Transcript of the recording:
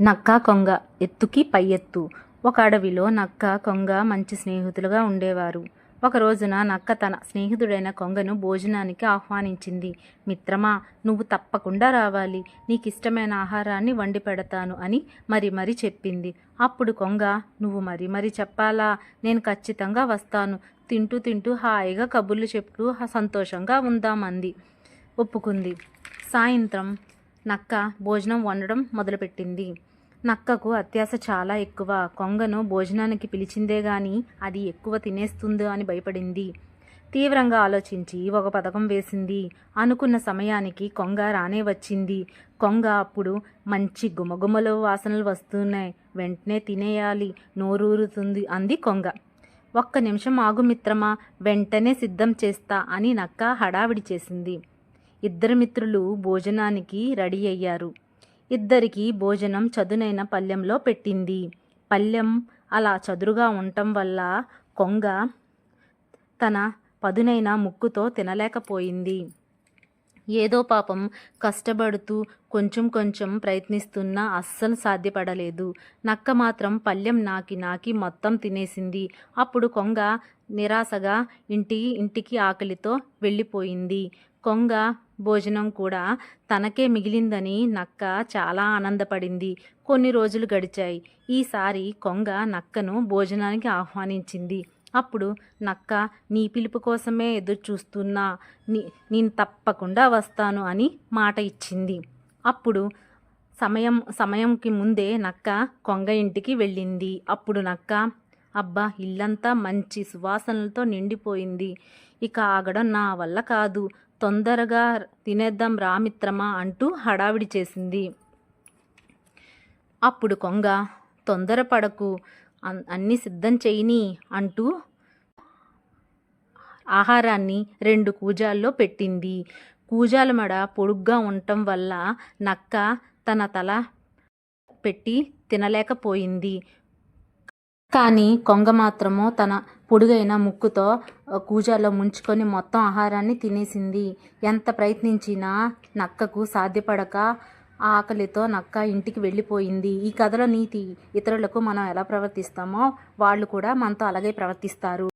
నక్క కొంగ ఎత్తుకి పై ఎత్తు ఒక అడవిలో నక్క కొంగ మంచి స్నేహితులుగా ఉండేవారు. ఒక రోజున నక్క తన స్నేహితుడైన కొంగను భోజనానికి ఆహ్వానించింది. మిత్రమా నువ్వు తప్పకుండా రావాలి. నీకు ఇష్టమైన ఆహారాన్ని వండి పెడతాను అని మరి మరి చెప్పింది. అప్పుడు కొంగ నువ్వు మరి మరి చెప్పాలా? నేను ఖచ్చితంగా వస్తాను. తింటూ తింటూ హాయిగా కబుర్లు చెప్తూ సంతోషంగా ఉందామంది ఒప్పుకుంది. సాయంత్రం నక్క భోజనం వండడం మొదలుపెట్టింది. నక్కకు అత్యాశ చాలా ఎక్కువ. కొంగను భోజనానికి పిలిచిందే గాని అది ఎక్కువ తినేస్తుందో అని భయపడింది. తీవ్రంగా ఆలోచించి ఒక పథకం వేసింది. అనుకున్న సమయానికి కొంగ రానే వచ్చింది. కొంగ అప్పుడు మంచి గుమగుమలు వాసనలు వస్తున్నాయి. వెంటనే తినేయాలి. నోరూరుతుంది అంది కొంగ. ఒక్క నిమిషం ఆగు మిత్రమా. వెంటనే సిద్ధం చేస్తా అని నక్క హడావిడి చేసింది. ఇద్దరు మిత్రులు భోజనానికి రెడీ అయ్యారు. ఇద్దరికి భోజనం చదునైన పళ్ళెంలో పెట్టింది. పళ్ళెం అలా చదురుగా ఉండటం వల్ల కొంగ తన పదునైన ముక్కుతో తినలేకపోయింది. ఏదో పాపం కష్టపడుతూ కొంచెం కొంచెం ప్రయత్నిస్తున్నా అస్సలు సాధ్యపడలేదు. నక్క మాత్రం పళ్ళెం నాకి నాకి మొత్తం తినేసింది. అప్పుడు కొంగ నిరాశగా ఇంటి ఇంటికి ఆకలితో వెళ్ళిపోయింది. కొంగ భోజనం కూడా తనకే మిగిలిందని నక్క చాలా ఆనందపడింది. కొన్ని రోజులు గడిచాయి. ఈసారి కొంగ నక్కను భోజనానికి ఆహ్వానించింది. అప్పుడు నక్క నీ పిలుపు కోసమే ఎదురు చూస్తున్నా నీ నేను తప్పకుండా వస్తాను అని మాట ఇచ్చింది. అప్పుడు సమయం సమయంకి ముందే నక్క కొంగ ఇంటికి వెళ్ళింది. అప్పుడు నక్క అబ్బా ఇల్లంతా మంచి సువాసనలతో నిండిపోయింది. ఇక ఆగడం నా వల్ల కాదు. తొందరగా తినేద్దాం రా మిత్రమా అంటూ హడావిడి చేసింది. అప్పుడు కొంగ తొందరపడకు అన్- అన్నీ సిద్ధం చేయని అంటూ ఆహారాన్ని రెండు కూజాల్లో పెట్టింది. కూజాల మడ పొడుగ్గా ఉండటం వల్ల నక్క తన తల పెట్టి తినలేకపోయింది. కానీ కొంగ మాత్రము తన పొడుగైన ముక్కుతో కూజాలో ముంచుకొని మొత్తం ఆహారాన్ని తినేసింది. ఎంత ప్రయత్నించినా నక్కకు సాధ్యపడక ఆ ఆకలితో నక్క ఇంటికి వెళ్ళిపోయింది. ఈ కథలో నీతి ఇతరులకు మనం ఎలా ప్రవర్తిస్తామో వాళ్ళు కూడా మనతో అలాగే ప్రవర్తిస్తారు.